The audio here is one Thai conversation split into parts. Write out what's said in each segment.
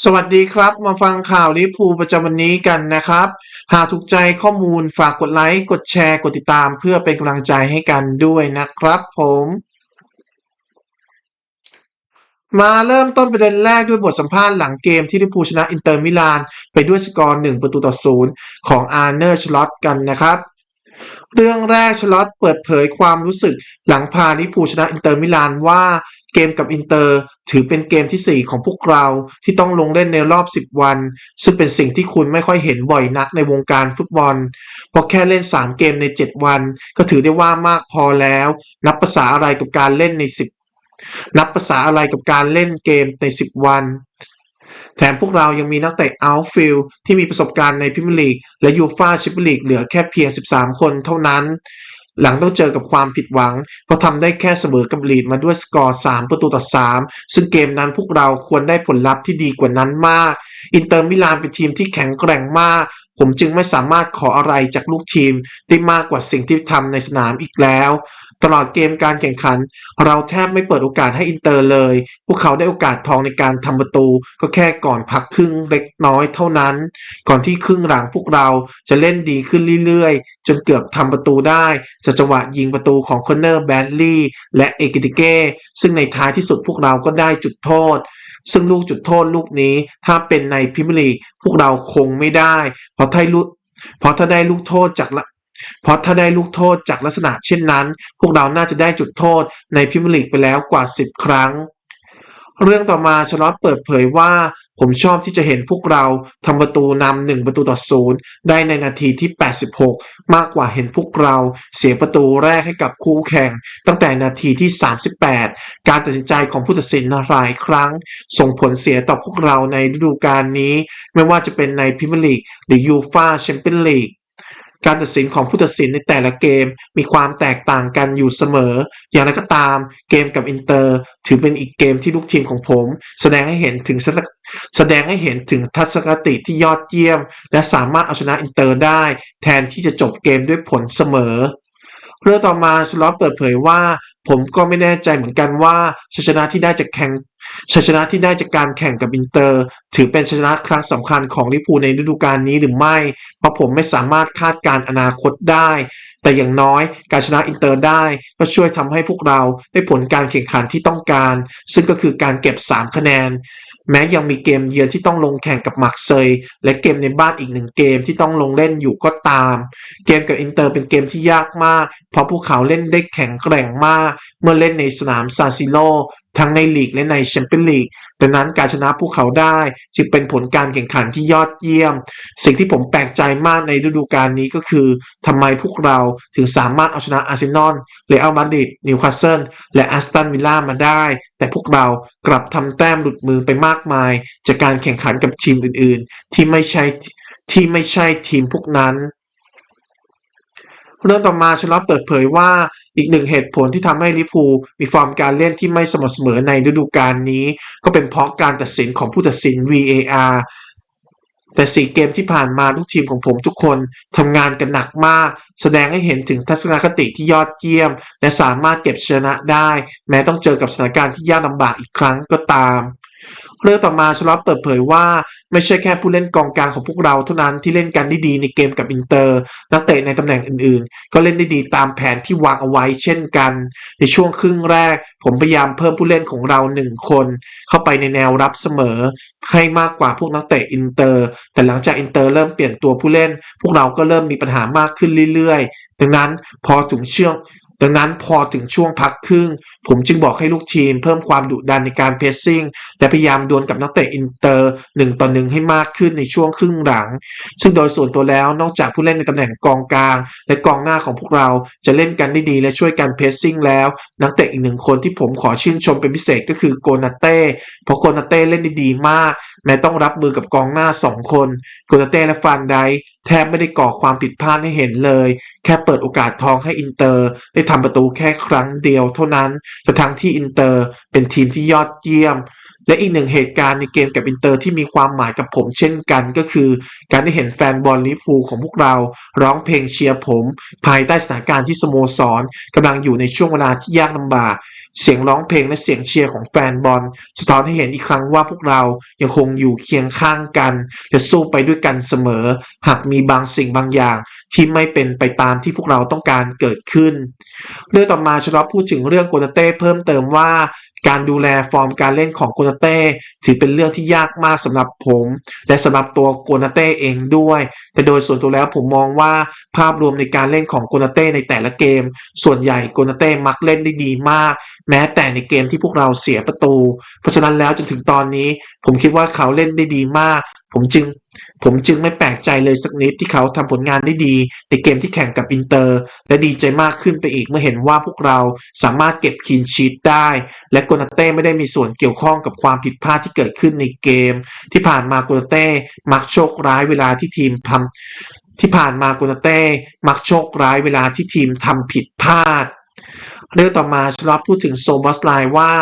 สวัสดีครับ มาฟังข่าวลิพูประจำวันนี้กันนะครับ หากถูกใจข้อมูลฝากกดไลค์ กดแชร์ กดติดตามเพื่อเป็นกำลังใจให้กันด้วยนะครับผมมาเริ่มต้นประเด็นแรกด้วยบทสัมภาษณ์หลังเกมที่ลิเวอร์พูชนะอินเตอร์มิลาน ไปด้วยสกอร์ 1 ประตูต่อศูนย์ของอาร์เนอร์ชลอตกันนะครับ เรื่องแรกชลอตเปิดเผยความรู้สึกหลังพาลิเวอร์พูชนะอินเตอร์มิลานว่า เกมกับอินเตอร์ ถือเป็นเกมทีสี่ 4 ของพวกเราที่ต้องลงเล่นในรอบ 10 วัน ซึ่งเป็นสิ่งที่คุณไม่ค่อยเห็นบ่อยนักในวงการฟุตบอล เพราะแค่เล่น 3 เกมใน 7 วัน ก็ถือได้ว่ามากพอแล้ว นับภาษาอะไรกับการเล่นใน 10 นับภาษาอะไรกับการเล่นเกมใน 10 วันแถมพวกเรายังมีนักเตะอาท์ฟิลที่มีประสบการณ์ในพรีเมียร์ลีก และยูฟ่าแชมเปี้ยนลีกเหลือแค่เพียง 13 คนเท่านั้น หลังต้องเจอกับความผิดหวัง เพราะทำได้แค่เสมอกับลีดมาด้วยสกอร์ 3 ประตูต่อ 3 ซึ่งเกมนั้นพวกเราควรได้ผลลัพธ์ที่ดีกว่านั้นมาก อินเตอร์มิลานเป็นทีมที่แข็งแกร่งมาก ผมจึงไม่สามารถขออะไรจากลูกทีมได้มากกว่าสิ่งที่ทำในสนามอีกแล้ว ตลอดเกมการแข่งขัน เราแทบไม่เปิดโอกาสให้อินเตอร์เลย พวกเขาได้โอกาสทองในการทำประตู ก็แค่ก่อนพักครึ่งเล็กน้อยเท่านั้น ก่อนที่ครึ่งหลังพวกเราจะเล่นดีขึ้นเรื่อยๆ จนเกือบทำประตูได้จากจังหวะยิงประตูของคอนเนอร์แบดลีย์และเอกิติเก้ ซึ่งในท้ายที่สุดพวกเราก็ได้จุดโทษซึ่งลูกจุดโทษลูกนี้ถ้าเป็นในพรีเมียร์ลีพวกเราคงไม่ได้ เพราะถ้าลูกเพราะถ้าได้ลูกโทษจากละ เพราะถ้าได้ลูกโทษจากลักษณะเช่นนั้น พวกเราน่าจะได้จุดโทษในพรีเมียร์ลีกไปแล้วกว่า 10 ครั้ง เรื่องต่อมาชลอตเปิดเผยว่า ผมชอบที่จะเห็นพวกเราทำประตูนำหนึ่งประตูต่อศูนย์ได้ในนาทีที่ 86 มากกว่าเห็นพวกเราเสียประตูแรกให้กับคู่แข่ง ตั้งแต่นาทีที่ 38 การตัดสินใจของผู้ตัดสินหลายครั้ง ส่งผลเสียต่อพวกเราในฤดูกาลนี้ ไม่ว่าจะเป็นในพรีเมียร์ลีกหรือยูฟาแชมเปี้ยนลีก การตัดสินของผู้ตัดสินในแต่ละเกมมีความแตกต่างกันอยู่เสมอ อย่างไรก็ตามเกมกับอินเตอร์ ถือเป็นอีกเกมที่ลูกทีมของผม แสดงให้เห็นถึงแสดงให้เห็นถึงทัศนคติที่ยอดเยี่ยม และสามารถเอาชนะอินเตอร์ได้ แทนที่จะจบเกมด้วยผลเสมอ เรื่องต่อมาสล็อตเปิดเผยว่า ผมก็ไม่แน่ใจเหมือนกันว่าชัยชนะที่ได้จากแข่ง ชัยชนะที่ได้จากการแข่งกับอินเตอร์ ถือเป็นชัยชนะครั้งสำคัญของลิเวอร์พูในฤดูกาลนี้หรือไม่เพราะผมไม่สามารถคาดการณ์อนาคตได้ แต่อย่างน้อยการชนะอินเตอร์ได้ ก็ช่วยทำให้พวกเราได้ผลการแข่งขันที่ต้องการ ซึ่งก็คือการเก็บ 3 คะแนน แม้ยังมีเกมเยือนที่ต้องลงแข่งกับมาร์กเซยและเกมในบ้านอีกหนึ่งเกมที่ต้องลงเล่นอยู่ก็ตาม เกมกับอินเตอร์เป็นเกมที่ยากมาก เพราะพวกเขาเล่นได้แข็งแกร่งมาก เมื่อเล่นในสนามซาซิโล ทั้งในลีกและในแชมเปี้ยนลีกดังนั้นการชนะพวกเขาได้จึงเป็นผลการแข่งขันที่ยอดเยี่ยม สิ่งที่ผมแปลกใจมากในฤดูกาลนี้ก็คือทำไมพวกเราถึงสามารถเอาชนะอาร์เซนอลเรอัลมาดริดนิวคาสเซิลและแอสตันวิลล่ามาได้ แต่พวกเรากลับทำแต้มหลุดมือไปมากมาย จากการแข่งขันกับทีมอื่น ๆ ที่ไม่ใช่ที่ไม่ใช่ทีมพวกนั้น เรื่องต่อมาชลอตเปิดเผยว่าอีกหนึ่งเหตุผลที่ทำให้ลิพูมีฟอร์มการเล่นที่ไม่สม่ำเสมอในฤดูกาลนี้ ก็เป็นเพราะการตัดสินของผู้ตัดสิน VAR แต่สี่เกมที่ผ่านมาทุกทีมของผมทุกคนทำงานกันหนักมาก แสดงให้เห็นถึงทัศนคติที่ยอดเยี่ยม และสามารถเก็บชนะได้ แม้ต้องเจอกับสถานการณ์ที่ยากลำบากอีกครั้งก็ตาม เรื่องต่อมาชลอตเปิดเผยว่าไม่ใช่แค่ผู้เล่นกองกลางของพวกเราเท่านั้นที่เล่นกันได้ดีในเกมกับอินเตอร์ นักเตะในตำแหน่งอื่นๆ ก็เล่นได้ดีตามแผนที่วางเอาไว้เช่นกัน ในช่วงครึ่งแรก ผมพยายามเพิ่มผู้เล่นของเราหนึ่งคน เข้าไปในแนวรับเสมอ ให้มากกว่าพวกนักเตะอินเตอร์ แต่หลังจากอินเตอร์เริ่มเปลี่ยนตัวผู้เล่น พวกเราก็เริ่มมีปัญหามากขึ้นเรื่อยๆ ดังนั้นพอถึงเชื่อง ดังนั้นพอถึงช่วงพักครึ่ง ผมจึงบอกให้ลูกทีม เพิ่มความดุดันในการเพสซิ่งและพยายามดวลกับนักเตะอินเตอร์หนึ่งต่อหนึ่งให้มากขึ้นในช่วงครึ่งหลัง ซึ่งโดยส่วนตัวแล้วนอกจากผู้เล่นในตำแหน่งกองกลาง และกองหน้าของพวกเราจะเล่นกันได้ดีและช่วยกันเพสซิ่งแล้ว นักเตะอีกหนึ่งคนที่ผมขอชื่นชมเป็นพิเศษก็คือโกนาเต้เพราะโกนาเต้เล่นได้ดีมากแม้ต้องรับมือกับกองหน้าสองคนโกนาเต้และฟานได แทบไม่ได้ก่อความผิดพลาดให้เห็นเลย แค่เปิดโอกาสทองให้อินเตอร์ ได้ทำประตูแค่ครั้งเดียวเท่านั้นแต่ทั้งที่อินเตอร์เป็นทีมที่ยอดเยี่ยม และอีกหนึ่งเหตุการณ์ในเกมกับอินเตอร์ที่มีความหมายกับผมเช่นกันก็คือ การได้เห็นแฟนบอลลิเวอร์พูของพวกเรา ร้องเพลงเชียร์ผม ภายใต้สถานการณ์ที่สโมสรกำลังอยู่ในช่วงเวลาที่ยากลำบาก เสียงร้องเพลงและเสียงเชียร์ของแฟนบอลสะท้อนให้เห็นอีกครั้งว่าพวกเรายังคงอยู่เคียงข้างกัน และสู้ไปด้วยกันเสมอ หากมีบางสิ่งบางอย่างที่ไม่เป็นไปตามที่พวกเราต้องการเกิดขึ้น เรื่องต่อมาชลอพูดถึงเรื่องโกนาเต้เพิ่มเติมว่า การดูแลฟอร์มการเล่นของโกนาเต้ถือเป็นเรื่องที่ยากมากสำหรับผม และสำหรับตัวโกนาเต้เองด้วย แต่โดยส่วนตัวแล้วผมมองว่าภาพรวมในการเล่นของโกนาเต้ในแต่ละเกม ส่วนใหญ่โกนาเต้มักเล่นได้ดีมาก แม้แต่ในเกมที่พวกเราเสียประตู เพราะฉะนั้นแล้วจนถึงตอนนี้ ผมคิดว่าเขาเล่นได้ดีมาก ผมจึง ผมจึงไม่แปลกใจเลยสักนิดที่เขาทำผลงานได้ดี ในเกมที่แข่งกับอินเตอร์ และดีใจมากขึ้นไปอีกเมื่อเห็นว่าพวกเราสามารถเก็บคีนชีตได้ และโกนาเต้ไม่ได้มีส่วนเกี่ยวข้องกับความผิดพลาดที่เกิดขึ้นในเกม ที่ผ่านมาโกนาเต้มักโชคร้ายเวลาที่ทีมทำที่ผ่านมาโกนาเต้มักโชคร้ายเวลาที่ทีมทำผิดพลาดเรื่องต่อมาชลอตพูดถึงโซบอสไลว่า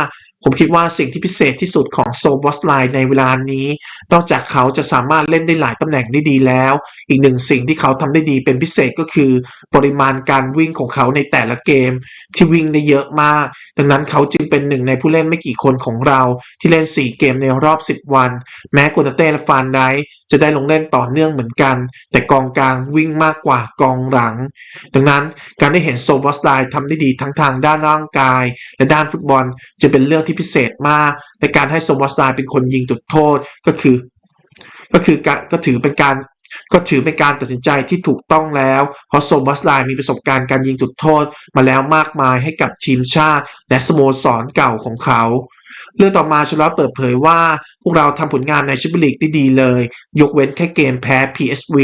ผมคิดว่าสิ่งที่พิเศษที่สุดของโซบอสไลน์ในเวลานี้ นอกจากเขาจะสามารถเล่นได้หลายตำแหน่งได้ดีแล้ว อีกหนึ่งสิ่งที่เขาทำได้ดีเป็นพิเศษก็คือ ปริมาณการวิ่งของเขาในแต่ละเกม ที่วิ่งได้เยอะมาก ดังนั้นเขาจึงเป็นหนึ่งในผู้เล่นไม่กี่คนของเรา ที่เล่น 4 เกมในรอบ 10 วัน แม้โกนาเต้และฟานไดจะได้ลงเล่นต่อเนื่องเหมือนกัน แต่กองกลางวิ่งมากกว่ากองหลัง ดังนั้นการได้เห็นโซบอสไลน์ทำได้ดีทั้งทางด้านร่างกาย และด้านฟุตบอลจะเป็นเรื่องที่พิเศษมาก ในการให้โซบอสไลน์เป็นคนยิงจุดโทษก็คือ ก็คือการก็ถือเป็นการก็ถือเป็นการตัดสินใจที่ถูกต้องแล้ว เพราะโซบัสไลน์มีประสบการณ์การยิงจุดโทษมาแล้วมากมายให้กับทีมชาติ และสโมสรเก่าของเขา เรื่องต่อมาชลอเปิดเผยว่า พวกเราทำผลงานในชมเปี้ยนลีกได้ดีเลย ยกเว้นแค่เกมแพ้ PSV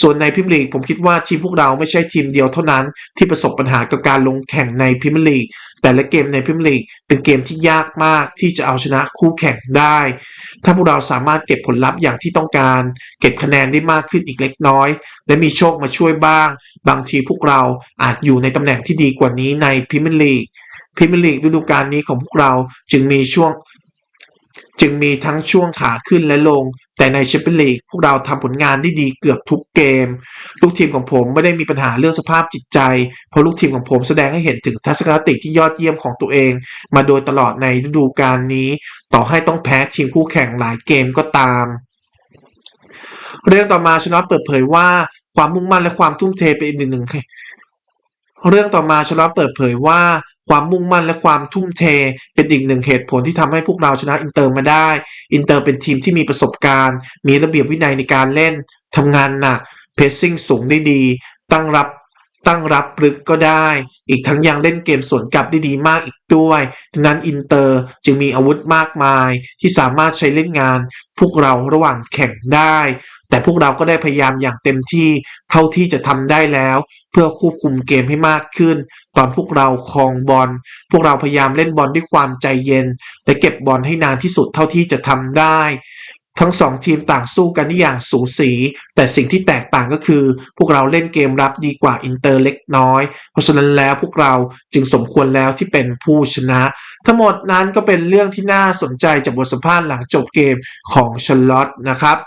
ส่วนในพรีเมียร์ลีกผมคิดว่าทีมพวกเราไม่ใช่ทีมเดียวเท่านั้น ที่ประสบปัญหากับการลงแข่งในพรีเมียร์ลีกแต่ละเกมในพรีเมียร์ลีกเป็นเกมที่ยากมากที่จะเอาชนะคู่แข่งได้ ถ้าพวกเราสามารถเก็บผลลัพธ์อย่างที่ต้องการ เก็บคะแนนได้มากขึ้นอีกเล็กน้อย และมีโชคมาช่วยบ้าง บางทีพวกเราอาจอยู่ในตำแหน่งที่ดีกว่านี้ในพรีเมียร์ลีกพรีเมียร์ลีกฤดูกาลนี้ของพวกเราจึงมีช่วง จึงมีทั้งช่วงขาขึ้นและลง แต่ในแชมเปี้ยนลีกพวกเราทำผลงานได้ดีเกือบทุกเกม ลูกทีมของผมไม่ได้มีปัญหาเรื่องสภาพจิตใจ เพราะลูกทีมของผมแสดงให้เห็นถึงทัศนคติที่ยอดเยี่ยมของตัวเอง มาโดยตลอดในฤดูกาลนี้ ต่อให้ต้องแพ้ทีมคู่แข่งหลายเกมก็ตาม เรื่องต่อมาชนะเปิดเผยว่าความมุ่งมั่นและความทุ่มเทเป็นอีกหนึ่งหนึ่งเรื่องต่อมาชนะเปิดเผยว่า ความมุ่งมั่นและความทุ่มเท เป็นอีกหนึ่งเหตุผลที่ทำให้พวกเราชนะอินเตอร์มาได้ อินเตอร์เป็นทีมที่มีประสบการณ์ มีระเบียบวินัยในการเล่นทำงานหนักเพสซิ่งสูงได้ดี ตั้งรับตั้งรับลึกก็ได้ อีกทั้งยังเล่นเกมสวนกลับได้ดีมากอีกด้วย ดังนั้นอินเตอร์จึงมีอาวุธมากมายที่สามารถใช้เล่นงาน พวกเราระหว่างแข่งได้ แต่พวกเราก็ได้พยายามอย่างเต็มที่เท่าที่จะทำได้แล้ว เพื่อควบคุมเกมให้มากขึ้น ตอนพวกเราครองบอลพวกเราพยายามเล่นบอลด้วยความใจเย็น และเก็บบอลให้นานที่สุดเท่าที่จะทำได้ ทั้งสองทีมต่างสู้กันได้อย่างสูสี แต่สิ่งที่แตกต่างก็คือ พวกเราเล่นเกมรับดีกว่าอินเตอร์เล็กน้อย เพราะฉะนั้นแล้วพวกเราจึงสมควรแล้วที่เป็นผู้ชนะ ทั้งหมดนั้นก็เป็นเรื่องที่น่าสนใจจากบทสัมภาษณ์หลังจบเกมของชลอตนะครับ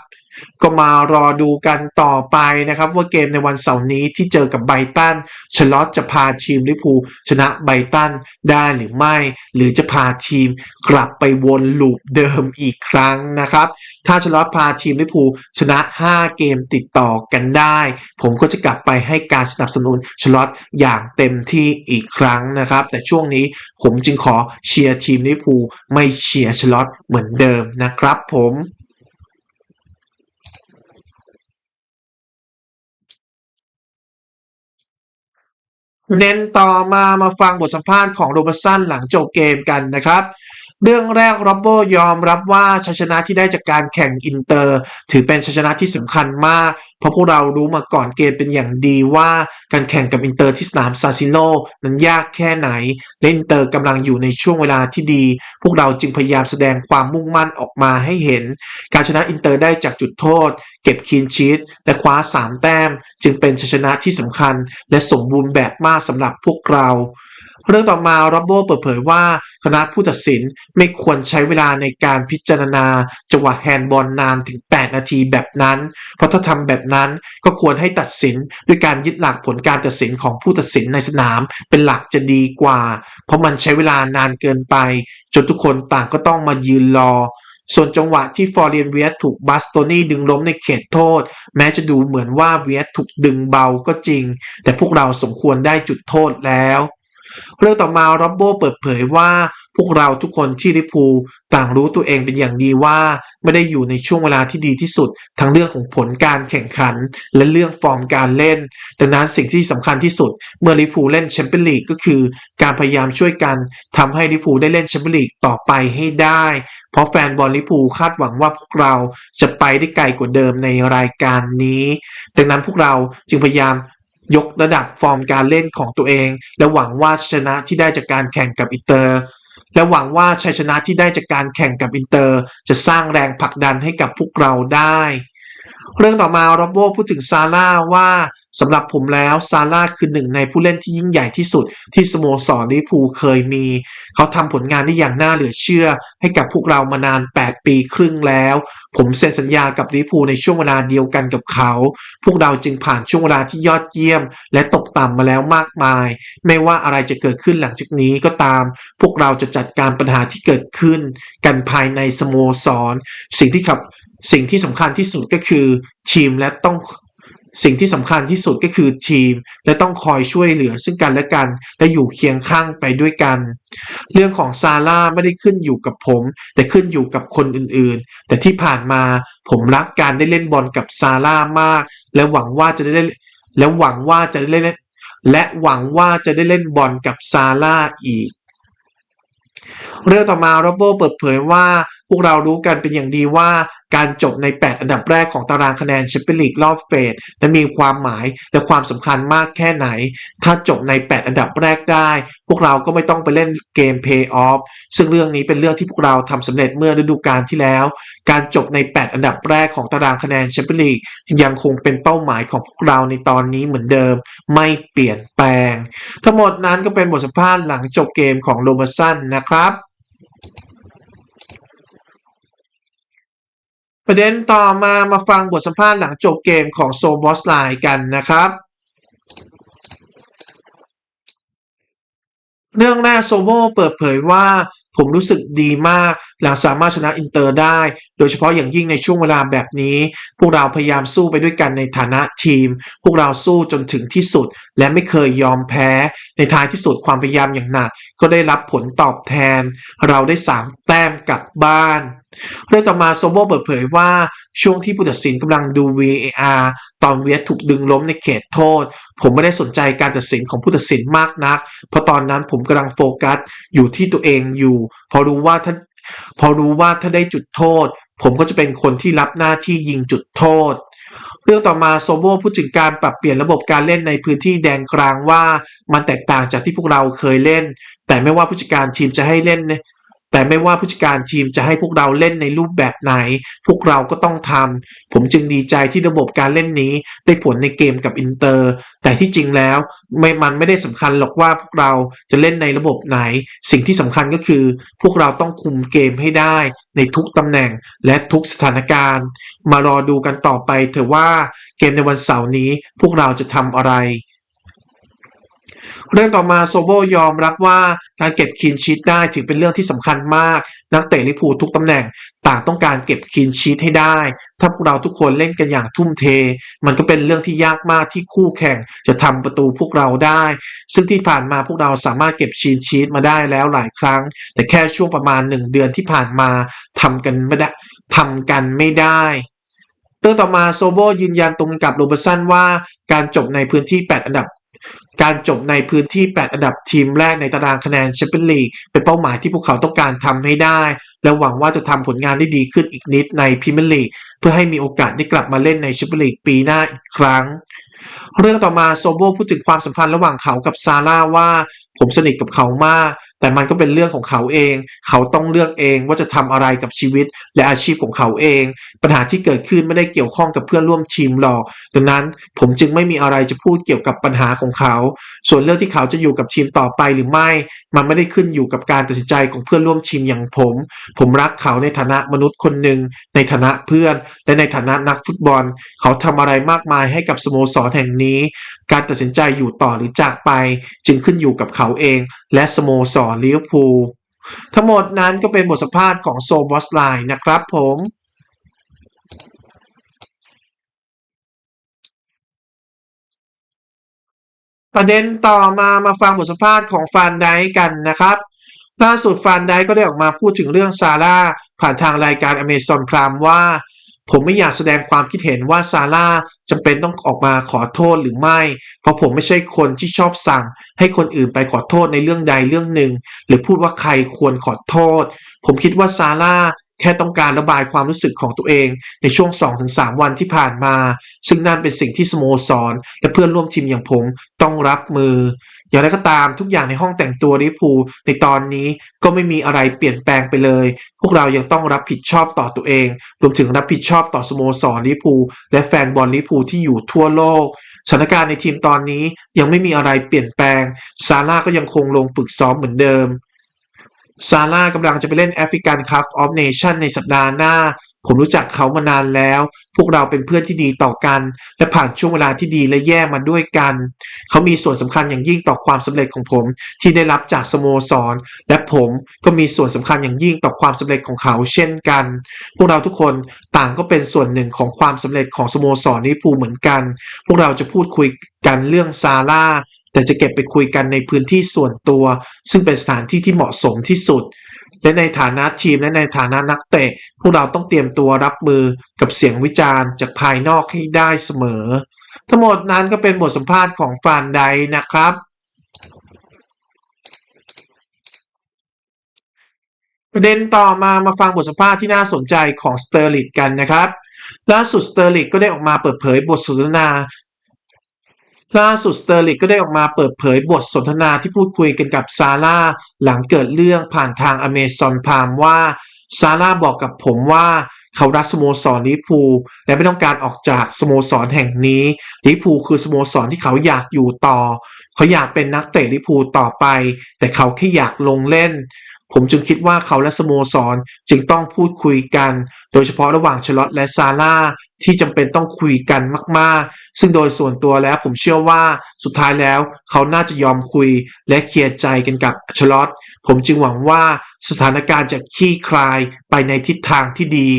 ก็มารอดูกันต่อไปนะครับ ว่าเกมในวันเสาร์นี้ที่เจอกับไบตันชลอตจะพาทีมลิพูชนะไบตันได้หรือไม่ หรือจะพาทีมกลับไปวนลูปเดิมอีกครั้งนะครับ ถ้าชลอตพาทีมลิพูชนะ 5 เกมติดต่อกันได้ ผมก็จะกลับไปให้การสนับสนุนชลอตอย่างเต็มที่อีกครั้งนะครับ แต่ช่วงนี้ผมจึงขอเชียร์ทีมลิพูไม่เชียร์ชลอตเหมือนเดิมนะครับผม เน้นต่อมามาฟังบทสัมภาษณ์ของโรเบร์ตสันหลังจบเกมกันนะครับ เรื่องแรกโรบโบยอมรับว่าชัยชนะที่ได้จากการแข่งอินเตอร์ ถือเป็นชัยชนะที่สำคัญมาก เพราะพวกเรารู้มาก่อนเกมเป็นอย่างดีว่าการแข่งกับอินเตอร์ที่สนามซาซิโนนั้นยากแค่ไหนและอินเตอร์กำลังอยู่ในช่วงเวลาที่ดี พวกเราจึงพยายามแสดงความมุ่งมั่นออกมาให้เห็น การชนะอินเตอร์ได้จากจุดโทษ เก็บคีนชีตและคว้า 3 แต้ม จึงเป็นชัยชนะที่สำคัญ และสมบูรณ์แบบมากสำหรับพวกเรา เรื่องต่อมาโรบโบเปิดเผยว่า คณะผู้ตัดสินไม่ควรใช้เวลาในการพิจารณาจังหวะแฮนด์บอลนานถึง 8 นาทีแบบนั้น เพราะถ้าทำแบบนั้นก็ควรให้ตัดสินด้วยการยึดหลักผลการตัดสินของผู้ตัดสินในสนามเป็นหลักจะดีกว่า เพราะมันใช้เวลานานเกินไป จนทุกคนต่างก็ต้องมายืนรอส่วนจังหวะที่ฟอร์เรียนเวียสถูกบัสโตนี่ดึงล้มในเขตโทษ แม้จะดูเหมือนว่าเวียสถูกดึงเบาก็จริง แต่พวกเราสมควรได้จุดโทษแล้ว เรื่องต่อมาโรบโบเปิดเผยว่า พวกเราทุกคนที่ลิพูต่างรู้ตัวเองเป็นอย่างดีว่า ไม่ได้อยู่ในช่วงเวลาที่ดีที่สุด ทั้งเรื่องของผลการแข่งขัน และเรื่องฟอร์มการเล่น ดังนั้นสิ่งที่สำคัญที่สุด เมื่อลิพูเล่นแชมเปี้ยนลีกก็คือ การพยายามช่วยกันทำให้ลิพูได้เล่นแชมเปี้ยนลีกต่อไปให้ได้ เพราะแฟนบอลลิพูคาดหวังว่าพวกเราจะไปได้ไกลกว่าเดิมในรายการนี้ ดังนั้นพวกเราจึงพยายาม ยกระดับฟอร์มการเล่นของตัวเอง และหวังว่าชนะที่ได้จากการแข่งกับอินเตอร์ และหวังว่าชัยชนะที่ได้จากการแข่งกับอินเตอร์ จะสร้างแรงผลักดันให้กับพวกเราได้ เรื่องต่อมาโรบโบพูดถึงซาร่าว่า สำหรับผมแล้วซาร่าคือหนึ่งในผู้เล่นที่ยิ่งใหญ่ที่สุด ที่สโมสรลิเวอร์พูลเคยมี เขาทำผลงานได้อย่างน่าเหลือเชื่อ ให้กับพวกเรามานาน 8 ปีครึ่งแล้ว ผมเซ็นสัญญากับลิเวอร์พูลในช่วงเวลาเดียวกันกับเขา พวกเราจึงผ่านช่วงเวลาที่ยอดเยี่ยม และตกต่ำมาแล้วมากมาย ไม่ว่าอะไรจะเกิดขึ้นหลังจากนี้ก็ตาม พวกเราจะจัดการปัญหาที่เกิดขึ้น กันภายในสโมสร สิ่งที่ขับสิ่งที่สำคัญที่สุดก็คือ ทีมและต้อง สิ่งที่สำคัญที่สุดก็คือทีม และต้องคอยช่วยเหลือซึ่งกันและกัน และอยู่เคียงข้างไปด้วยกัน เรื่องของซาร่าไม่ได้ขึ้นอยู่กับผม แต่ขึ้นอยู่กับคนอื่นๆ แต่ที่ผ่านมาผมรักการได้เล่นบอลกับซาร่ามาก และหวังว่าจะได้เล่นและหวังว่าจะได้เล่นและหวังว่าจะได้เล่นบอลกับซาร่าอีก เรื่องต่อมาโรโบเปิดเผยว่า พวกเรารู้กันเป็นอย่างดีว่าการจบใน 8 อันดับแรกของตารางคะแนนแชมเปี้ยนลีกรอบเฟสนั้นมีความหมายและความสำคัญมากแค่ไหน ถ้าจบใน 8 อันดับแรกได้ พวกเราก็ไม่ต้องไปเล่นเกม Pay Off ซึ่งเรื่องนี้เป็นเรื่องที่พวกเราทำสำเร็จเมื่อฤดูกาลที่แล้ว การจบใน 8 อันดับแรกของตารางคะแนนแชมเปี้ยนลีกยังคงเป็นเป้าหมายของพวกเราในตอนนี้เหมือนเดิม ไม่เปลี่ยนแปลง ทั้งหมดนั้นก็เป็นบทสัมภาษณ์หลังจบเกมของโรเบอร์สันนะครับ ประเด็นต่อมามาฟังบทสัมภาษณ์หลังจบเกมของโซบอสไลน์กันนะครับ เรื่องแรกโซโบเปิดเผยว่า ผมรู้สึกดีมากหลังสามารถชนะอินเตอร์ได้ โดยเฉพาะอย่างยิ่งในช่วงเวลาแบบนี้ พวกเราพยายามสู้ไปด้วยกันในฐานะทีม พวกเราสู้จนถึงที่สุด และไม่เคยยอมแพ้ ในท้ายที่สุดความพยายามอย่างหนัก ก็ได้รับผลตอบแทน เราได้สามแต้มกลับบ้านเรื่องต่อมาโซโบเปิดเผยว่าช่วงที่ผู้ตัดสินกำลังดู VAR ตอนเวียสถูกดึงล้มในเขตโทษ ผมไม่ได้สนใจการตัดสินของผู้ตัดสินมากนัก เพราะตอนนั้นผมกำลังโฟกัสอยู่ที่ตัวเองอยู่ พอรู้ว่าถ้าพอรู้ว่าถ้าได้จุดโทษ ผมก็จะเป็นคนที่รับหน้าที่ยิงจุดโทษ เรื่องต่อมาโซโบพูดถึงการปรับเปลี่ยนระบบการเล่นในพื้นที่แดนกลางว่ามันแตกต่างจากที่พวกเราเคยเล่น แต่ไม่ว่าผู้จัดการทีมจะให้เล่น แต่ไม่ว่าผู้จัดการทีมจะให้พวกเราเล่นในรูปแบบไหน พวกเราก็ต้องทำ ผมจึงดีใจที่ระบบการเล่นนี้ได้ผลในเกมกับอินเตอร์ แต่ที่จริงแล้วไม่มันไม่ได้สำคัญหรอกว่าพวกเราจะเล่นในระบบไหน สิ่งที่สำคัญก็คือ พวกเราต้องคุมเกมให้ได้ในทุกตำแหน่งและทุกสถานการณ์ มารอดูกันต่อไปเถอะว่าเกมในวันเสาร์นี้พวกเราจะทำอะไร เรื่องต่อมาโซโบยอมรับว่าการเก็บคีนชีตได้ถือเป็นเรื่องที่สำคัญมาก นักเตะลิพูทุกตำแหน่ง ต่างต้องการเก็บคีนชีตให้ได้ ถ้าพวกเราทุกคนเล่นกันอย่างทุ่มเท มันก็เป็นเรื่องที่ยากมากที่คู่แข่งจะทำประตูพวกเราได้ ซึ่งที่ผ่านมาพวกเราสามารถเก็บชีนชีตมาได้แล้วหลายครั้ง แต่แค่ช่วงประมาณหนึ่งเดือนที่ผ่านมาทำกันไม่ได้ทำกันไม่ได้เรื่องต่อมาโซโบยืนยันตรงกับโรเบอร์สันว่าการจบในพื้นที่ 8 อันดับ การจบในพื้นที่ 8 อันดับทีมแรกในตารางคะแนนแชมเปี้ยนลีกเป็นเป้าหมายที่พวกเขาต้องการทำให้ได้ และหวังว่าจะทำผลงานได้ดีขึ้นอีกนิดในพรีเมียร์ลีกเพื่อให้มีโอกาสได้กลับมาเล่นในแชมเปี้ยนลีกปีหน้าอีกครั้ง เรื่องต่อมาโซโบพูดถึงความสัมพันธ์ระหว่างเขากับซาร่าว่า ผมสนิทกับเขามาก แต่มันก็เป็นเรื่องของเขาเอง เขาต้องเลือกเองว่าจะทำอะไรกับชีวิตและอาชีพของเขาเอง ปัญหาที่เกิดขึ้นไม่ได้เกี่ยวข้องกับเพื่อนร่วมทีมหรอก ดังนั้นผมจึงไม่มีอะไรจะพูดเกี่ยวกับปัญหาของเขา ส่วนเรื่องที่เขาจะอยู่กับทีมต่อไปหรือไม่ มันไม่ได้ขึ้นอยู่กับการตัดสินใจของเพื่อนร่วมทีมอย่างผม ผมรักเขาในฐานะมนุษย์คนหนึ่ง ในฐานะเพื่อน และในฐานะนักฟุตบอล เขาทำอะไรมากมายให้กับสโมสรแห่งนี้ การตัดสินใจอยู่ต่อหรือจากไป จึงขึ้นอยู่กับเขาเอง และสโมสรลิเวอร์พูลทั้งหมดนั้นก็เป็นบทสัมภาษณ์ของโซบอสไลน์นะครับผมประเด็นต่อมามาฟังบทสัมภาษณ์ของฟานไดกันนะครับล่าสุดฟานไดก็ได้ออกมาพูดถึงเรื่องซาร่าผ่านทางรายการ Amazon Prime ว่า ผมไม่อยากแสดงความคิดเห็นว่าซาร่า จำเป็นต้องออกมาขอโทษหรือไม่ เพราะผมไม่ใช่คนที่ชอบสั่ง ให้คนอื่นไปขอโทษในเรื่องใดเรื่องหนึ่ง หรือพูดว่าใครควรขอโทษ ผมคิดว่าซาร่า แค่ต้องการระบายความรู้สึกของตัวเองในช่วง 2-3 วันที่ผ่านมา ซึ่งนั่นเป็นสิ่งที่สโมสร และเพื่อนร่วมทีมอย่างผมต้องรับมือ อย่างไรก็ตามทุกอย่างในห้องแต่งตัวลิพูในตอนนี้ก็ไม่มีอะไรเปลี่ยนแปลงไปเลย พวกเรายังต้องรับผิดชอบต่อตัวเอง รวมถึงรับผิดชอบต่อสโมสรลิพูและแฟนบอลลิพูที่อยู่ทั่วโลกสถานการณ์ในทีมตอนนี้ยังไม่มีอะไรเปลี่ยนแปลงซาร่าก็ยังคงลงฝึกซ้อมเหมือนเดิม ซาร่ากำลังจะไปเล่นแอฟริกันคัพออฟเนชั่นในสัปดาห์หน้า ผมรู้จักเขามานานแล้ว พวกเราเป็นเพื่อนที่ดีต่อกัน และผ่านช่วงเวลาที่ดีและแย่มาด้วยกัน เขามีส่วนสำคัญอย่างยิ่งต่อความสำเร็จของผมที่ได้รับจากสโมสร และผมก็มีส่วนสำคัญอย่างยิ่งต่อความสำเร็จของเขาเช่นกัน พวกเราทุกคนต่างก็เป็นส่วนหนึ่งของความสำเร็จของสโมสรลิเวอร์พูลเหมือนกัน พวกเราจะพูดคุยกันเรื่องซาร่า แต่จะเก็บไปคุยกันในพื้นที่ส่วนตัว ซึ่งเป็นสถานที่ที่เหมาะสมที่สุด และในฐานะทีมและในฐานะนักเตะพวกเราต้องเตรียมตัวรับมือกับเสียงวิจารณ์จากภายนอกให้ได้เสมอ ทั้งหมดนั้นก็เป็นบทสัมภาษณ์ของฟานไดนะครับประเด็นต่อมามาฟังบทสัมภาษณ์ที่น่าสนใจของสเตอร์ลิตกันนะครับ ล่าสุดสเตอร์ลิตก็ได้ออกมาเปิดเผยบทสนทนา ล่าสุดสเตอร์ลิตก็ได้ออกมาเปิดเผยบทสนทนาที่พูดคุยกันกับซาร่าหลังเกิดเรื่องผ่านทางอเมซอนพามว่าซาร่าบอกกับผมว่าเขารักสโมสรลิพูและไม่ต้องการออกจากสโมสรแห่งนี้ลิพูคือสโมสรที่เขาอยากอยู่ต่อ เขาอยากเป็นนักเตะลิพูต่อไป แต่เขาแค่อยากลงเล่น ผมจึงคิดว่าเขาและสโมสรจึงต้องพูดคุยกัน โดยเฉพาะระหว่างชลอตและซาร่าที่จำเป็นต้องคุยกันมาก ๆ ซึ่งโดยส่วนตัวแล้วผมเชื่อว่าสุดท้ายแล้วเขาน่าจะยอมคุยและเคลียร์ใจกันกับชลอตผมจึงหวังว่าสถานการณ์จะคลี่คลายไปในทิศทางที่ดี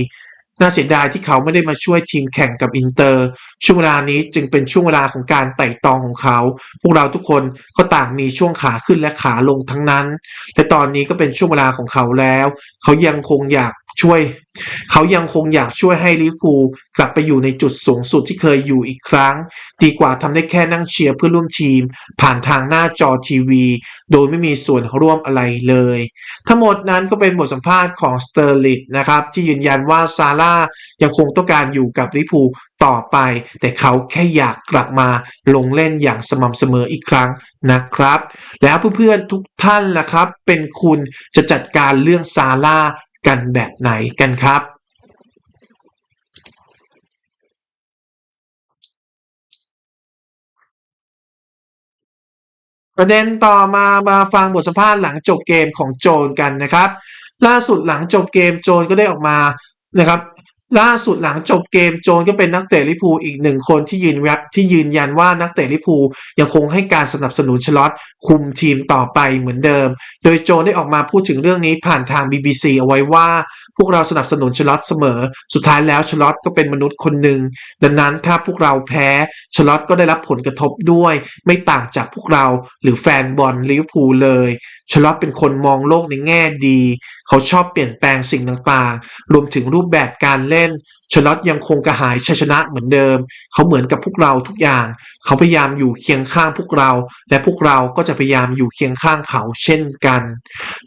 น่าเสียดายที่เขาไม่ได้มาช่วยทีมแข่งกับอินเตอร์ ช่วงเวลานี้จึงเป็นช่วงเวลาของการไต่ตองของเขา พวกเราทุกคนก็ต่างมีช่วงขาขึ้นและขาลงทั้งนั้นและตอนนี้ก็เป็นช่วงเวลาของเขาแล้ว เขายังคงอยาก ช่วย เขายังคงอยากช่วยให้ลิเวอร์พูกลับไปอยู่ในจุดสูงสุดที่เคยอยู่อีกครั้ง ดีกว่าทำได้แค่นั่งเชียร์เพื่อร่วมทีม ผ่านทางหน้าจอทีวี โดยไม่มีส่วนร่วมอะไรเลย ทั้งหมดนั้นก็เป็นบทสัมภาษณ์ของสเตอร์ลิตนะครับ ที่ยืนยันว่าซาร่ายังคงต้องการอยู่กับลิเวอร์พูต่อไป แต่เขาแค่อยากกลับมาลงเล่นอย่างสม่ำเสมออีกครั้งนะครับ แล้วเพื่อนๆทุกท่านล่ะครับ เป็นคุณจะจัดการเรื่องซาร่า กันแบบไหนกันครับ ประเด็นต่อมามาฟังบทสัมภาษณ์หลังจบเกมของโจนกันนะครับ ล่าสุดหลังจบเกมโจนก็ได้ออกมานะครับ ล่าสุดหลังจบเกมโจนก็เป็นนักเตะลิพูอีกหนึ่งคนที่ยืนยันที่ยืนยันว่านักเตะลิพูยังคงให้การสนับสนุนชลอตคุมทีมต่อไปเหมือนเดิม โดยโจนได้ออกมาพูดถึงเรื่องนี้ผ่านทาง BBC เอาไว้ว่า พวกเราสนับสนุนชลอตเสมอ สุดท้ายแล้วชลอตก็เป็นมนุษย์คนหนึ่ง ดังนั้นถ้าพวกเราแพ้ชลอตก็ได้รับผลกระทบด้วย ไม่ต่างจากพวกเราหรือแฟนบอลลิเวอร์พูลเลยชลอตเป็นคนมองโลกในแง่ดี เขาชอบเปลี่ยนแปลงสิ่งต่างๆ รวมถึงรูปแบบการเล่นชลอตยังคงกระหายชัยชนะเหมือนเดิม เขาเหมือนกับพวกเราทุกอย่าง เขาพยายามอยู่เคียงข้างพวกเรา และพวกเราก็จะพยายามอยู่เคียงข้างเขาเช่นกัน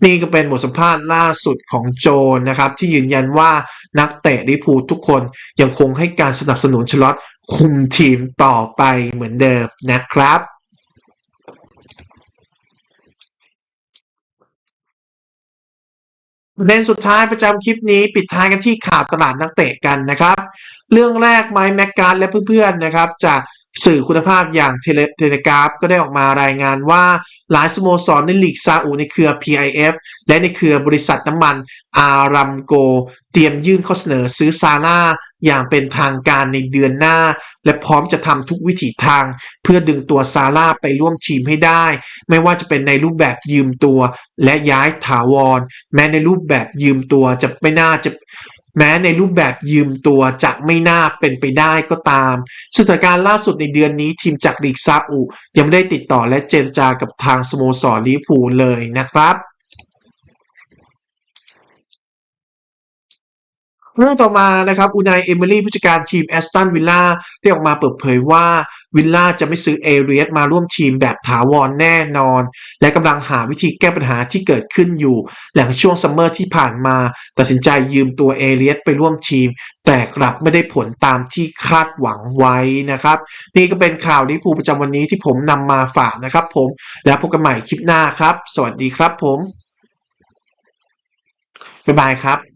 นี่ก็เป็นบทสัมภาษณ์ล่าสุดของโจนนะครับที่ยืนยันว่านักเตะลิพูทุกคนยังคงให้การสนับสนุนชลอตคุมทีมต่อไปเหมือนเดิมนะครับ ประเด็นสุดท้ายประจำคลิปนี้ปิดท้ายกันที่ข่าวตลาดนักเตะกันนะครับ เรื่องแรกไมค์แมกการและเพื่อนๆนะครับจากสื่อคุณภาพอย่างเทเลเทเลกราฟก็ได้ออกมารายงานว่า หลายสโมสรในลีกซาอุในเครือ PIF และในเครือบริษัทน้ำมันอารัมโก เตรียมยื่นข้อเสนอซื้อซาร่า อย่างเป็นทางการในเดือนหน้า และพร้อมจะทำทุกวิถีทาง เพื่อดึงตัวซาร่าไปร่วมทีมให้ได้ ไม่ว่าจะเป็นในรูปแบบยืมตัว และย้ายถาวร แม้ในรูปแบบยืมตัวจะไม่น่าจะแม้ในรูปแบบยืมตัวจะไม่น่าเป็นไปได้ก็ตามสถานการณ์ล่าสุดในเดือนนี้ทีมจากลีกซาอุยังไม่ได้ติดต่อและเจรจากับทางสโมสรลิเวอร์พูลเลยนะครับ เรื่องต่อมานะครับอูนายเอมิลี่ผู้จัดการทีมแอสตันวิลล่าได้ออกมาเปิดเผยว่าวิลล่าจะไม่ซื้อเอเรียสมาร่วมทีมแบบถาวรแน่นอน และกำลังหาวิธีแก้ปัญหาที่เกิดขึ้นอยู่ หลังช่วงซัมเมอร์ที่ผ่านมา ตัดสินใจยืมตัวเอเรียสไปร่วมทีม แต่กลับไม่ได้ผลตามที่คาดหวังไว้นะครับ นี่ก็เป็นข่าวลิเวอร์พูประจำวันนี้ที่ผมนำมาฝากนะครับผม แล้วพบกันใหม่คลิปหน้าครับ สวัสดีครับผมบ๊ายบายครับ